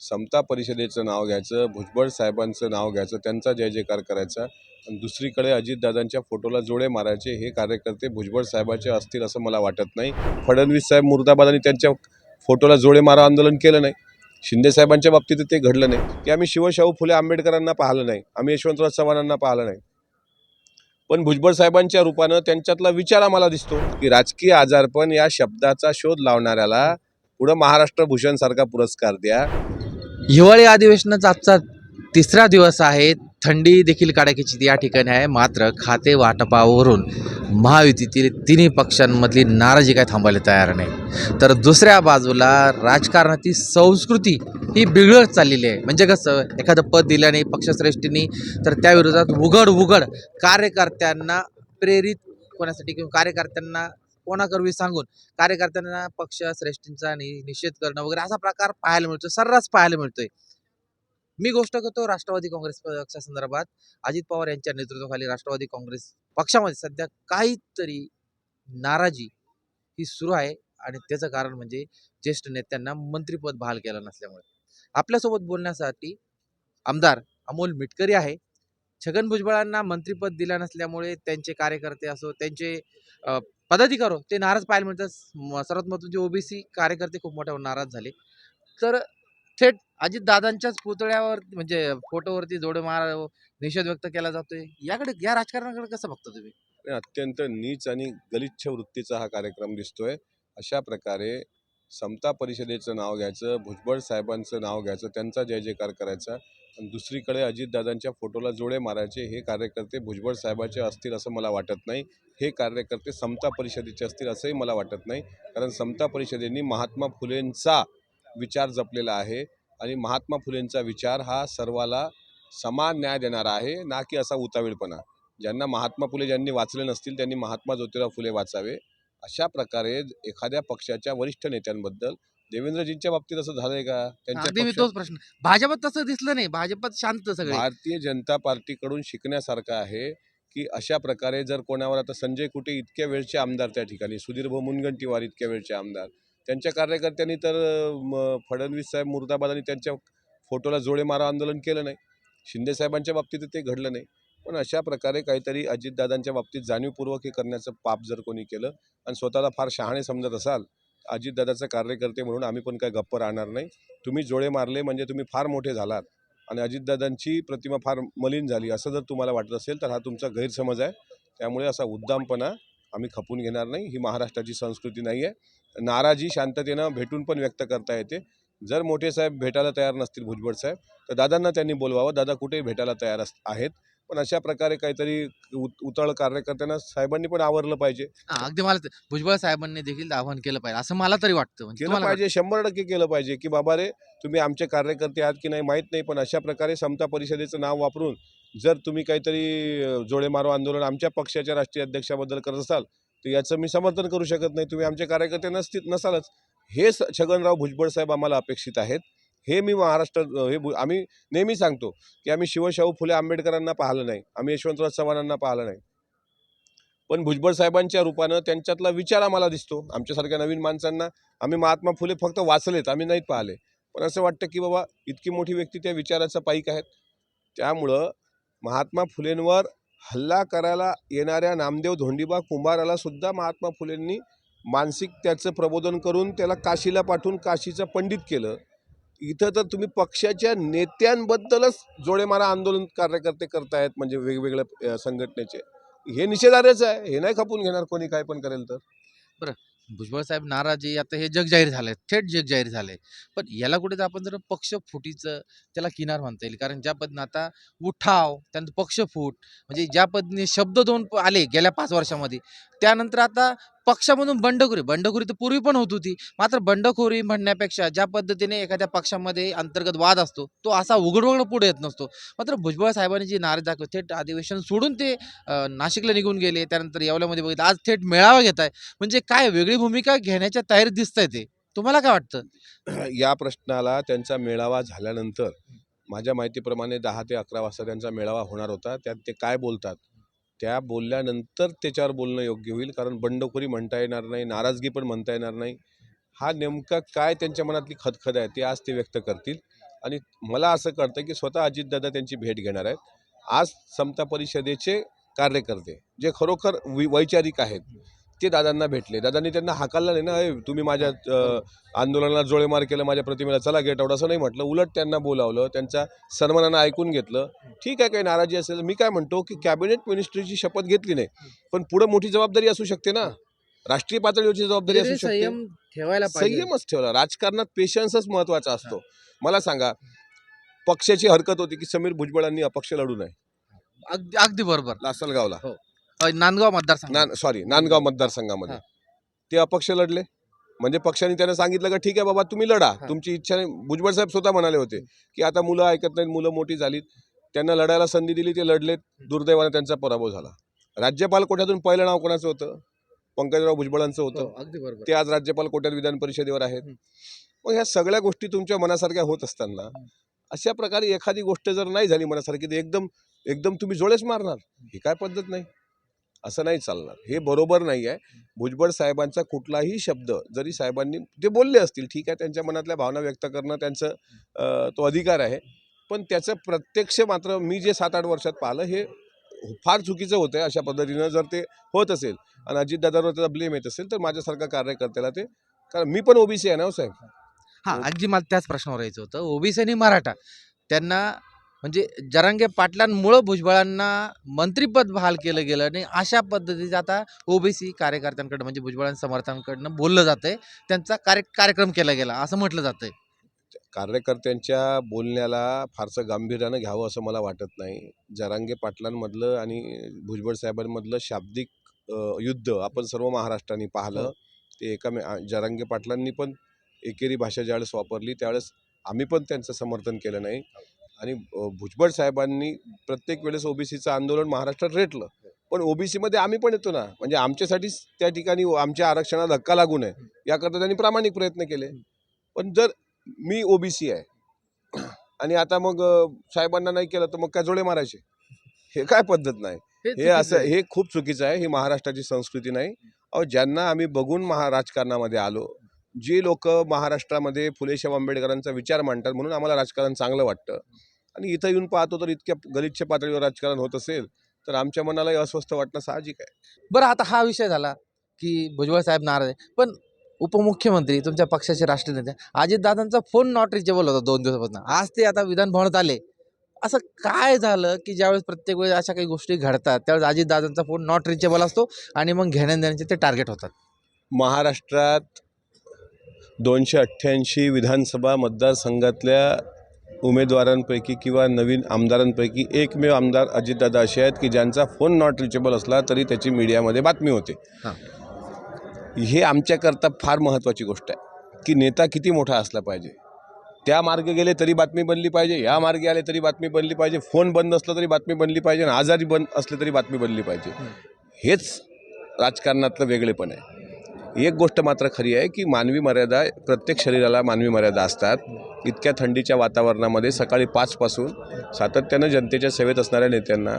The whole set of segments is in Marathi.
समता परिषदेचं नाव घ्यायचं भुजबळ साहेबांचं नाव घ्यायचं त्यांचा जय जयकार करायचा आणि दुसरीकडे अजितदादांच्या फोटोला जोडे मारायचे हे कार्यकर्ते भुजबळ साहेबाचे असतील असं मला वाटत नाही. फडणवीस साहेब मुर्दाबादांनी त्यांच्या फोटोला जोडे मारा आंदोलन केलं नाही. शिंदे साहेबांच्या बाबतीत ते घडलं नाही. की आम्ही शिवशाहू फुले आंबेडकरांना पाहिलं नाही आम्ही यशवंतराव चव्हाणांना पाहिलं नाही. पण भुजबळ साहेबांच्या रूपानं त्यांच्यातला विचार आम्हाला दिसतो की राजकीय आजारपण या शब्दाचा शोध लावणाऱ्याला पुढं महाराष्ट्र भूषणसारखा पुरस्कार द्या. हिवाळी अधिवेशनाचा आजचा तिसरा दिवस आहे. थंडी देखील काडाकीची या ठिकाणी आहे. मात्र खाते वाटपावरून महायुतीतील तिन्ही पक्षांमधली नाराजी काय थांबायला तयार नाही. तर दुसऱ्या बाजूला राजकारणाची संस्कृती ही बिघडत चाललेली आहे. म्हणजे कसं एखादं पद दिल्याने पक्षश्रेष्ठींनी तर त्याविरोधात उघड उघड कार्यकर्त्यांना प्रेरित होण्यासाठी किंवा कार्यकर्त्यांना कोणाकरवी सांगून कार्यकर्त्यांना पक्ष श्रेष्ठींचा नि- निषेध करणं वगैरे असा प्रकार पाहायला मिळतो सर्रास पाहायला मिळतोय. मी गोष्ट करतो राष्ट्रवादी काँग्रेस पक्षासंदर्भात अजित पवार यांच्या नेतृत्वाखाली राष्ट्रवादी काँग्रेस पक्षामध्ये सध्या काहीतरी नाराजी ही सुरू आहे आणि त्याचं कारण म्हणजे ज्येष्ठ नेत्यांना मंत्रिपद बहाल केलं नसल्यामुळे. आपल्यासोबत बोलण्यासाठी आमदार अमोल मिटकरी आहे. छगन भुजबळांना मंत्रिपद दिलं नसल्यामुळे त्यांचे कार्यकर्ते असो त्यांचे पदाधिकारी ते नाराज पाहायला मिळतात. सर्वात महत्त्वाचे ओबीसी कार्यकर्ते खूप मोठ्यावर नाराज झाले. तर थेट अजितदादांच्याच पुतळ्यावर म्हणजे फोटोवरती जोडे मार निषेध व्यक्त केला जातोय. याकडे या राजकारणाकडे कसं बघता तुम्ही? अत्यंत नीच आणि गलिच्छ वृत्तीचा हा कार्यक्रम दिसतोय. अशा प्रकारे समता परिषदेचं नाव घ्यायचं भुजबळ साहेबांचं नाव घ्यायचं त्यांचा जय जयकार करायचा आणि दुसरीकडे अजितदादांच्या फोटोला जोडे मारायचे हे कार्यकर्ते भुजबळ साहेबाचे असतील असं मला वाटत नाही. हे कार्यकर्ते समता परिषदेचे असतील असंही मला वाटत नाही. कारण समता परिषदेने महात्मा फुलेंचा विचार जपलेला आहे आणि महात्मा फुलेंचा विचार हा सर्वाला समान न्याय देणारा आहे ना की असा उतावीळपणा. ज्यांना महात्मा फुले ज्यांनी वाचले नसतील त्यांनी महात्मा ज्योतिराव फुले वाचावे. अशा प्रकारे एखाद्या पक्षाच्या वरिष्ठ नेत्यांबद्दल देवेंद्रजींच्या बाबतीत असं झालंय का? अगदी मी पक्षात- तोच प्रश्न. भाजपात तसं दिसलं नाही. भाजपात शांत सगळे. भारतीय जनता पार्टीकडून शिकण्यासारखं आहे की अशा प्रकारे जर कोणावर आता संजय कुटे इतक्या वेळचे आमदार त्या ठिकाणी सुधीर भाऊ मुनगंटीवार इतक्या वेळचे आमदार त्यांच्या कार्यकर्त्यांनी तर म, फडणवीस साहेब मुर्दाबाद आणि त्यांच्या फोटोला जोडे मारा आंदोलन केलं नाही. शिंदे साहेबांच्या बाबतीत ते घडलं नाही. पण अशा प्रकारे काहीतरी अजितदादांच्या बाबतीत जाणीवपूर्वक हे करण्याचं पाप जर कोणी केलं आणि स्वतःला फार शहाणे समजत असाल अजितदादाचं कार्यकर्ते म्हणून आम्ही पण काय गप्प राहणार नाही. तुम्ही जोडे मारले म्हणजे तुम्ही फार मोठे झालात आणि अजितदादांची प्रतिमा फार मलिन झाली असं जर तुम्हाला वाटत असेल तर हा तुमचा गैरसमज आहे. त्यामुळे असा उद्दामपणा आम्ही खपून घेणार नाही. ही महाराष्ट्राची संस्कृती नाही आहे. नाराजी शांततेनं भेटून पण व्यक्त करता येते. जर मोठे साहेब भेटायला तयार नसतील भुजबळ साहेब तर दादांना त्यांनी बोलवावं. दादा कुठेही भेटायला तयार अस आहेत. पण अशा प्रकारे काहीतरी उत उतळ कार्यकर्त्यांना साहेबांनी पण आवरलं पाहिजे. हा, अगदी मला ते- भुजबळ साहेबांनी देखील आवाहन केलं पाहिजे असं मला तरी वाटतं. म्हणजे केलं तुम्हाला काय पाहिजे शंभर टक्के केलं पाहिजे की बाबा रे तुम्ही आमचे कार्यकर्ते आहात की नाही माहीत नाही पण अशा प्रकारे समता परिषदेचं नाव वापरून जर तुम्ही काहीतरी अ, जोडे मारो आंदोलन आमच्या पक्षाच्या राष्ट्रीय अध्यक्षाबद्दल करत असाल तर याचं मी समर्थन करू शकत नाही. तुम्ही आमचे कार्यकर्ते नसतील नसालच. हे स- छगनराव भुजबळ साहेब आम्हाला अपेक्षित आहेत. हे मी महाराष्ट्र हे आम्ही नेहमी सांगतो की आम्ही शिवशाहू फुले आंबेडकरांना पाहिलं नाही. आम्ही यशवंतराव चव्हाणांना पाहिलं नाही. पण भुजबळ साहेबांच्या रूपानं त्यांच्यातला विचार आम्हाला दिसतो. आमच्यासारख्या नवीन माणसांना आम्ही महात्मा फुले फक्त वाचलेत आम्ही नाहीत पाहिले. पण असं वाटतं की बाबा इतकी मोठी व्यक्ती त्या विचाराचा पाईक आहेत. त्यामुळं महात्मा फुलेंवर हल्ला करायला येणाऱ्या नामदेव धोंडीबा कुंभाराला सुद्धा महात्मा फुलेंनी मानसिक त्याचं प्रबोधन करून त्याला काशीला पाठवून काशीचं पंडित केलं. इथं तर तुम्ही पक्षाच्या नेत्यांबद्दलच जोडेमारा आंदोलन कार्यकर्ते करतायत म्हणजे वेगवेगळ्या संघटनेचे. हे निषेधार्हच आहे. हे नाही खपून घेणार कोणी काय पण करेल तर. बरं. भुजबळ साहेब नाराजी आता हे जग जाहीर झालंय. थेट जग जाहीर झालंय. पण याला कुठे आपण जर पक्ष फुटीचं त्याला किनार म्हणता येईल. कारण ज्या पद्धतीनं आता उठाव त्यानंतर पक्ष फूट म्हणजे ज्या पद्धतीने शब्द दोन प- आले गेल्या पाच वर्षामध्ये त्यानंतर आता पक्षामधून बंडखोरी. बंडखोरी तर पूर्वी पण होत होती. मात्र बंडखोरी म्हणण्यापेक्षा ज्या पद्धतीने एखाद्या पक्षामध्ये अंतर्गत वाद असतो तो असा उघडवघड पुढे येत नसतो. मात्र भुजबळ साहेबांनी जी नारे दाखवली थेट अधिवेशन सोडून ते नाशिकला निघून गेले. त्यानंतर येवल्यामध्ये बघितलं आज थेट मेळावा घेत आहे. म्हणजे काय वेगळी भूमिका घेण्याच्या तयारीत दिसत ते? तुम्हाला काय वाटतं? या प्रश्नाला त्यांचा मेळावा झाल्यानंतर माझ्या माहितीप्रमाणे दहा ते अकरा वाजता त्यांचा मेळावा होणार होता. त्यात ते काय बोलतात? त्या बोलल्यानंतर त्याच्यावर बोलणं योग्य होईल कारण बंडखोरी म्हणता येणार नाही नाराजगी पण म्हणता येणार नाही. हा नेमका काय त्यांच्या मनातली खदखद आहे ते आज ते व्यक्त करतील. आणि मला असं कळतं की स्वतः अजितदादा त्यांची भेट घेणार आहेत. आज समता परिषदेचे कार्यकर्ते जे खरोखर वि वैचारिक आहेत ते दादांना भेटले. दादांनी त्यांना हाकाललं नाही ना "अय, तुम्ही माझ्या आंदोलनाला जोळेमार केलं माझ्या प्रतिमेला चला गेट आउट असं नाही म्हटलं. उलट त्यांना बोलावलं त्यांच्या सन्मानानं ऐकून घेतलं. ठीक आहे काही नाराजी असेल मी काय म्हणतो की कॅबिनेट मिनिस्ट्रीची शपथ घेतली नाही. पण पुढे मोठी जबाबदारी असू शकते ना. राष्ट्रीय पातळीवरची जबाबदारी असू शकते. संयम ठेवायला पाहिजे. संयमच ठेवला. राजकारणात पेशन्सच महत्त्वाचा असतो. मला सांगा पक्षाची हरकत होती की समीर भुजबळांनी अपक्ष लढू नये? अगदी अगदी बरोबर. लासलगावला. अ, नांदगाव मतदारसंघ सॉरी नांदगाव मतदारसंघामध्ये. हा. ते अपक्ष लढले. म्हणजे पक्षाने त्यांना सांगितलं का ठीक आहे बाबा तुम्ही लढा. हा. तुमची इच्छा नाही. भुजबळ साहेब स्वतः म्हणाले होते की आता मुलं ऐकत नाहीत मुलं मोठी झालीत. त्यांना लढायला संधी दिली ते लढलेत. दुर्दैवाने त्यांचा पराभव झाला. राज्यपाल कोट्यातून पहिलं नाव कोणाचं होतं? पंकजराव भुजबळांचं होतं. हो, अगदी बरोबर. ते आज राज्यपाल कोट्यात विधान परिषदेवर आहेत. हं. मग ह्या सगळ्या गोष्टी तुमच्या मनासारख्या होत असताना अशा प्रकारे एखादी गोष्ट जर नाही झाली मनासारखी तर एकदम एकदम तुम्ही जोळेच मारणार. ही काय पद्धत नाही? असं नाही चालणार. हे बरोबर नाही आहे. भुजबळ साहेबांचा कुठलाही शब्द जरी साहेबांनी ते बोलले असतील ठीक आहे त्यांच्या मनातल्या भावना व्यक्त करणं त्यांचं तो अधिकार आहे. पण त्याचं प्रत्यक्ष मात्र मी जे सात आठ वर्षात पाहिलं हे फार चुकीचं होतं आहे अशा पद्धतीनं जर ते होत असेल आणि अजितदादावर त्याचा ब्लेम येत असेल तर माझ्यासारखा कार्यकर्त्याला ते कारण मी पण ओबीसी आहे ना हो साहेब? हा. अगदी मला त्याच प्रश्नावर यायचं होतं. ओबीसी आणि मराठा त्यांना म्हणजे जरांगे पाटलांमुळं भुजबळांना मंत्रीपद बहाल केलं गेलं आणि अशा पद्धतीचं आता ओबीसी कार्यकर्त्यांकडनं म्हणजे भुजबळांच्या समर्थांकडनं बोललं जातंय. त्यांचा कार्य कार्यक्रम केला गेला असं म्हटलं जातंय. कार्यकर्त्यांच्या बोलण्याला फारसं गांभीर्यानं घ्यावं असं मला वाटत नाही. जरांगे पाटलांमधलं आणि भुजबळ साहेबांमधलं शाब्दिक युद्ध आपण सर्व महाराष्ट्राने पाहिलं. ते एकामे आ- जरांगे पाटलांनी पण एकेरी भाषा ज्यावेळेस वापरली त्यावेळेस आम्ही पण त्यांचं समर्थन केलं नाही. आणि भुजबळ साहेबांनी प्रत्येक वेळेस ओबीसीचं आंदोलन महाराष्ट्रात रेटलं. पण ओबीसीमध्ये आम्ही पण येतो ना. म्हणजे आमच्यासाठीच त्या ठिकाणी आमच्या आरक्षणाला धक्का लागू नये याकरता त्यांनी प्रामाणिक प्रयत्न केले. पण जर मी ओबीसी आहे आणि आता मग साहेबांना नाही केलं तर मग काय जोडे मारायचे? हे काय पद्धत नाही. हे असं हे खूप चुकीचं आहे. ही महाराष्ट्राची संस्कृती नाही. अहो ज्यांना आम्ही बघून महा राजकारणामध्ये आलो जी लोक महाराष्ट्रामध्ये फुलेशाह आंबेडकरांचा विचार मांडतात म्हणून आम्हाला राजकारण चांगलं वाटतं. आणि इथं येऊन पाहतो तर इतक्या गलिच्छ पातळीवर राजकारण होत असेल तर आमच्या मनालाही अस्वस्थ वाटणं साहजिक आहे. बरं आता हा विषय झाला की भुजबळ साहेब नाराज आहे पण उपमुख्यमंत्री तुमच्या पक्षाचे राष्ट्रीय नेते अजितदादांचा फोन नॉट रिचेबल होता दोन दिवसापासून. आज ते आता विधान भवनात आले. असं काय झालं की ज्यावेळेस प्रत्येक वेळेस अशा काही गोष्टी घडतात त्यावेळेस अजितदादांचा फोन नॉट रिचेबल असतो आणि मग घेण्या देण्याचे ते टार्गेट होतात? महाराष्ट्रात दोनशे अठ्ठ्याऐंशी विधानसभा मतदारसंघातल्या उमेदवारांपैकी किंवा नवीन आमदारांपैकी एकमेव आमदार अजितदादा असे आहेत की ज्यांचा फोन नॉट रिचेबल असला तरी त्याची मीडियामध्ये बातमी होते. हां. आमच्याकरता फार महत्त्वाची गोष्ट आहे की नेता किती मोठा असला पाहिजे. त्या मार्गे गेले तरी बातमी बनली पाहिजे या मार्गे आले तरी बातमी बनली पाहिजे फोन बंद असला तरी बातमी बनली पाहिजे आणि आजारी बंद असले तरी बातमी बनली पाहिजे. हेच राजकारणातलं वेगळेपण आहे. एक गोष्ट मात्र खरी आहे की मानवी मर्यादा प्रत्येक शरीराला मानवी मर्यादा असतात. इतक्या थंडीच्या वातावरणामध्ये सकाळी पाचपासून सातत्यानं जनतेच्या सेवेत असणाऱ्या नेत्यांना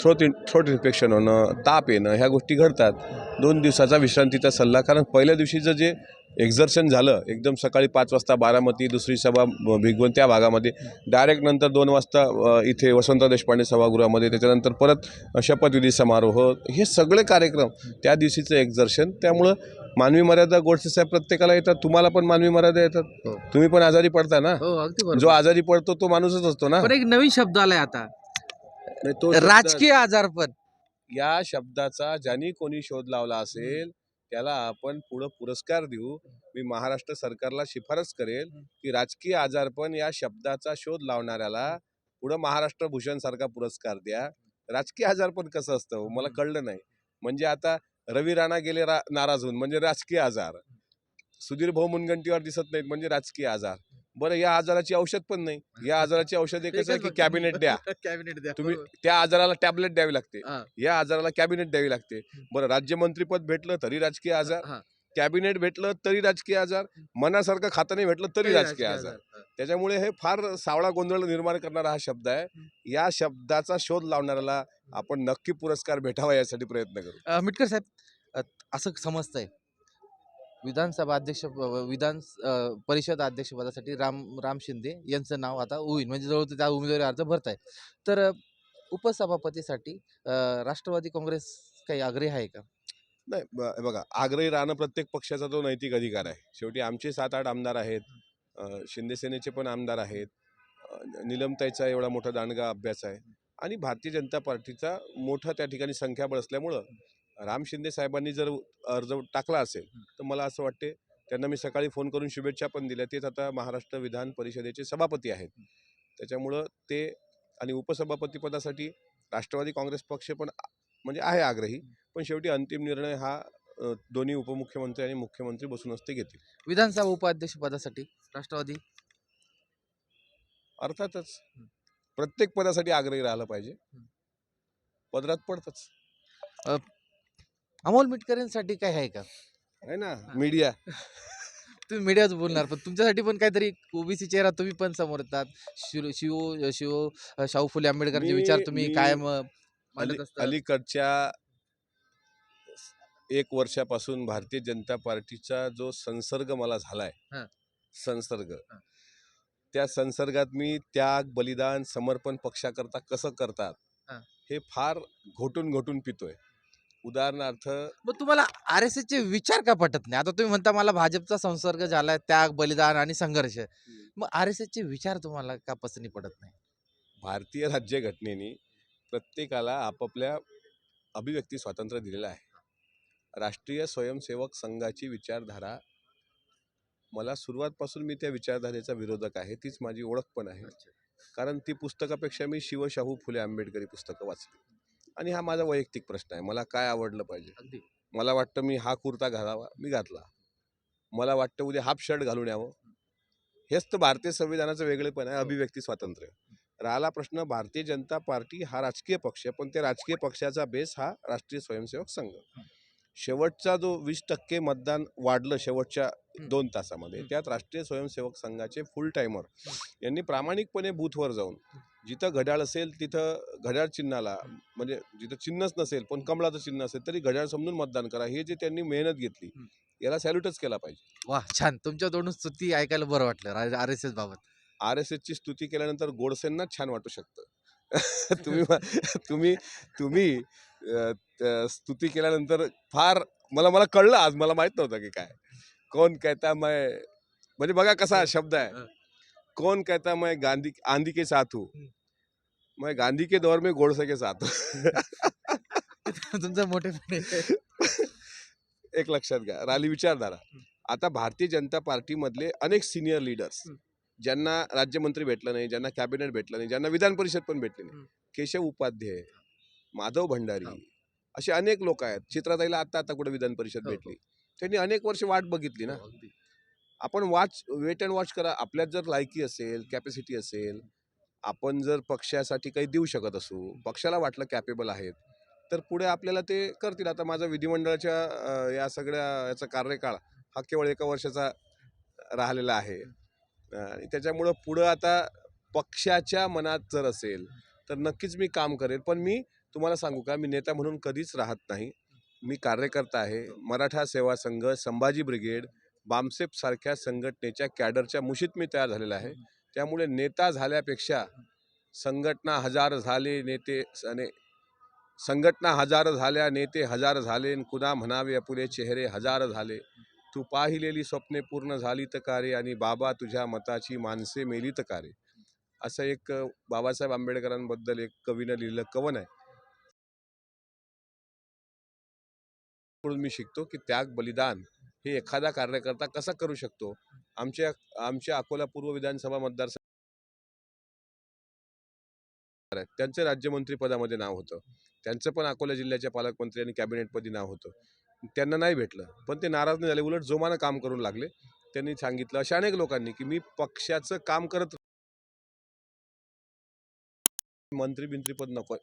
थ्रोट इन थ्रोट इन्फेक्शन होणं ताप येणं ह्या गोष्टी घडतात. दोन दिवसाचा विश्रांतीचा सल्ला कारण पहिल्या दिवशीचं जे एक्झर्शन झालं एकदम सकाळी पाच वाजता बारामती दुसरी सभा भिगवण त्या भागामध्ये डायरेक्ट नंतर दोन वाजता इथे वसंतराव देशपांडे सभागृहामध्ये त्याच्यानंतर परत शपथविधी समारोह हे सगळे कार्यक्रम त्या दिवशीचं एक्झर्शन त्यामुळं मानवी मर्यादा गोडसे साहेब प्रत्येकाला येतात तुम्हाला पण मानवी मर्यादा येतात. हो. तुम्ही पण आजारी पडता ना? हो अगदी जो आजारी पडतो तो माणूसच असतो ना? पण एक नवीन शब्द आलाय आता. नाही, तो शब्द- राजकीय आजारपण या शब्दाचा ज्यांनी कोणी शोध लावला असेल त्याला आपण पुढं पुरस्कार देऊ. मी महाराष्ट्र सरकारला शिफारस करेल की राजकीय आजारपण या शब्दाचा शोध लावणाऱ्याला पुढं महाराष्ट्र भूषण सारखा पुरस्कार द्या. राजकीय आजारपण कसं असतं हो? मला कळलं नाही. म्हणजे आता रवी राणा गेले रा नाराज होऊन म्हणजे राजकीय आजार. सुधीर भाऊ मुनगंटीवर दिसत नाहीत म्हणजे राजकीय आजार. बरं या आजाराची औषध पण नाही. या आजाराची औषध एकच आहे की कॅबिनेट द्या. कॅबिनेट द्या. तुम्ही त्या आजाराला टॅबलेट द्यावी लागते. या आजाराला कॅबिनेट द्यावी लागते. बरं राज्यमंत्रीपद भेटलं तरी राजकीय आजार. कॅबिनेट भेटलं तरी राजकीय आजार मनासारखं खातं नाही भेटलं तरी राजकीय आजार. त्याच्यामुळे हे फार सावळा गोंधळ निर्माण करणारा हा शब्द आहे. या शब्दाचा शोध लावणाऱ्याला आपण नक्की पुरस्कार भेटावा यासाठी प्रयत्न करू. मिटकर साहेब असं समजतंय. विधानसभा अध्यक्ष विधान परिषद अध्यक्षपदासाठी राम राम शिंदे यांचं नाव आता होईल. म्हणजे जवळ त्या उमेदवारी अर्ज भरत आहे तर उपसभापतीसाठी राष्ट्रवादी काँग्रेस काही आग्रही आहे का? नाही बघा आग्रही राहणं प्रत्येक पक्षाचा तो नैतिक अधिकार आहे. शेवटी आमचे सात आठ आमदार आहेत. अ, शिंदे सेनेचे पण आमदार आहेत. निलमताईचा एवढा मोठा दांडगा अभ्यास आहे. आणि भारतीय जनता पार्टीचा मोठा त्या ठिकाणी संख्याबळ असल्यामुळं राम शिंदे साहेबांनी जर अर्ज टाकला असेल तर मला असं वाटते त्यांना मी सकाळी फोन करून शुभेच्छा पण दिल्या. तेच आता महाराष्ट्र विधान परिषदेचे सभापती आहेत. त्याच्यामुळं ते आणि उपसभापतीपदासाठी राष्ट्रवादी काँग्रेस पक्ष पण म्हणजे आहे आग्रही. पण शेवटी अंतिम निर्णय हा दोन्ही उपमुख्यमंत्री आणि मुख्यमंत्री बसूनच ते घेतील. विधानसभा उपाध्यक्ष पदासाठी राष्ट्रवादी? अर्थातच. प्रत्येक पदासाठी आग्रही राहिलं पाहिजे. पदरात पडतच. अमोल मिटकरेंसाठी काय आहे का? आहे ना मीडिया. तुम्ही मीडियाच बोलणार पण तुमच्यासाठी पण काहीतरी ओबीसी चेहरा तुम्ही पण समोर येतात. शिव शिव शिव शाहू फुले आंबेडकरचे विचार तुम्ही कायम मांडत अलीकडच्या एक वर्षापासून भारतीय जनता पार्टीचा जो संसर्ग मला झालाय हां. संसर्ग हां. त्या संसर्गात मी त्याग बलिदान समर्पण पक्षाकरता कसं करतात हां. हे फार घोटून घोटून पितोय उदाहरणार्थ मग तुम्हाला आर एस चे विचार का पटत नाही आता तुम्ही म्हणता मला भाजपचा संसर्ग झालाय त्याग बलिदान आणि संघर्ष मग आर एस चे विचार तुम्हाला का पसंती पडत नाही भारतीय राज्यघटनेने प्रत्येकाला आपापल्या अभिव्यक्ती स्वातंत्र्य दिलेलं आहे. राष्ट्रीय स्वयंसेवक संघाची विचारधारा मला सुरुवातपासून मी त्या विचारधारेचा विरोधक आहे तीच माझी ओळख पण आहे. कारण ती पुस्तकापेक्षा मी शिवशाहू फुले आंबेडकरी पुस्तकं वाचली. आणि हा माझा वैयक्तिक प्रश्न आहे मला काय आवडलं पाहिजे? मला वाटतं मी हा कुर्ता घालावा मी घातला. मला वाटतं उद्या हाफ शर्ट घालून यावं. हेच तर भारतीय संविधानाचं वेगळेपण आहे अभिव्यक्ती स्वातंत्र्य. राहिला प्रश्न भारतीय जनता पार्टी हा राजकीय पक्ष आहे पण त्या राजकीय पक्षाचा बेस हा राष्ट्रीय स्वयंसेवक संघ. शेवटचा जो वीस टक्के मतदान वाढलं शेवटच्या दोन तासामध्ये. त्यात राष्ट्रीय स्वयंसेवक संघाचे फुल टायमर यांनी प्रामाणिकपणे बूथवर जाऊन जिथं घड्याळ असेल तिथं घड्याळ चिन्हाला म्हणजे जिथं चिन्हच नसेल पण कमळाचं चिन्ह असेल तरी घड्याळ समजून मतदान करा. हे जे त्यांनी मेहनत घेतली. याला सॅल्यूटच केला पाहिजे. वा छान. तुमच्या दोन स्तुती ऐकायला बरं वाटलं आर एस एस बाबत. आर एस एसची स्तुती केल्यानंतर गोडसेंनाच छान वाटू शकतं. तुम्ही तुम्ही तुम्ही स्तुती केल्यानंतर फार मला मला कळलं आज मला माहीत नव्हतं की काय. कोण कहता मैं म्हणजे बघा कसा शब्द आहे. हं. कौन कहता मैं गांधी आंधी के साथ हूँ. हं. मैं गांधी के दौर में गोडसे के साथ हूँ. तुमचं मोठेपण आहे. एक लक्षात घ्या. राहिली विचारधारा. आता भारतीय जनता पार्टीमधले अनेक सिनियर लीडर्स हं. ज्यांना राज्यमंत्री भेटलं नाही ज्यांना कॅबिनेट भेटलं नाही ज्यांना विधान परिषद पण भेटली नाही. हं. केशव उपाध्याय माधव भंडारी हो. असे अनेक लोक आहेत. चित्राताईला आता आता कुठे विधान परिषद हो, हो. भेटली त्यांनी अनेक वर्ष वाट बघितली ना. अगदी. आपण वॉच वेट अँड वॉच करा. आपल्यात जर लायकी असेल कॅपॅसिटी असेल आपण जर पक्षासाठी काही देऊ शकत असू पक्षाला वाटलं कॅपेबल आहेत तर पुढे आपल्याला ते करतील. आता माझा विधिमंडळाच्या या सगळ्या याचा कार्यकाळ हा केवळ एका वर्षाचा राहिलेला आहे. आणि त्याच्यामुळं पुढं आता पक्षाच्या मनात जर असेल तर नक्कीच मी काम करेल. पण मी तुम्हाला सांगू का मी नेता म्हणून कधीच राहत नाही. मी कार्यकर्ता आहे. मराठा सेवा संघ संभाजी ब्रिगेड बामसेपसारख्या संघटनेच्या कॅडरच्या मुशीत मी तयार झालेला आहे. त्यामुळे नेता झाल्यापेक्षा संघटना हजार झाले नेते आणि संघटना हजार झाल्या नेते हजार झाले कुणा म्हणावे अपुरे चेहरे हजार झाले. तू पाहिलेली स्वप्ने पूर्ण झाली तर का रे? आणि बाबा तुझ्या मताची माणसे मेली तर का रे? असं एक बाबासाहेब आंबेडकरांबद्दल एक कवीनं लिहिलं कवन आहे. म्हणून मी शिकतो की त्याग बलिदान हे एखादा कार्यकर्ता कसा करू शकतो? आमच्या आमच्या अकोला पूर्व विधानसभा मतदारसंघ त्यांचं राज्यमंत्रीपदामध्ये नाव होतं. त्यांचं पण अकोला जिल्ह्याच्या पालकमंत्री आणि कॅबिनेटपदी नाव होतं. त्यांना नाही भेटलं. पण ते नाराज नाही झाले. उलट जोमानं काम करून लागले. त्यांनी सांगितलं अशा अनेक लोकांनी की मी पक्षाचं काम करत मंत्री बिंत्रीपद नको.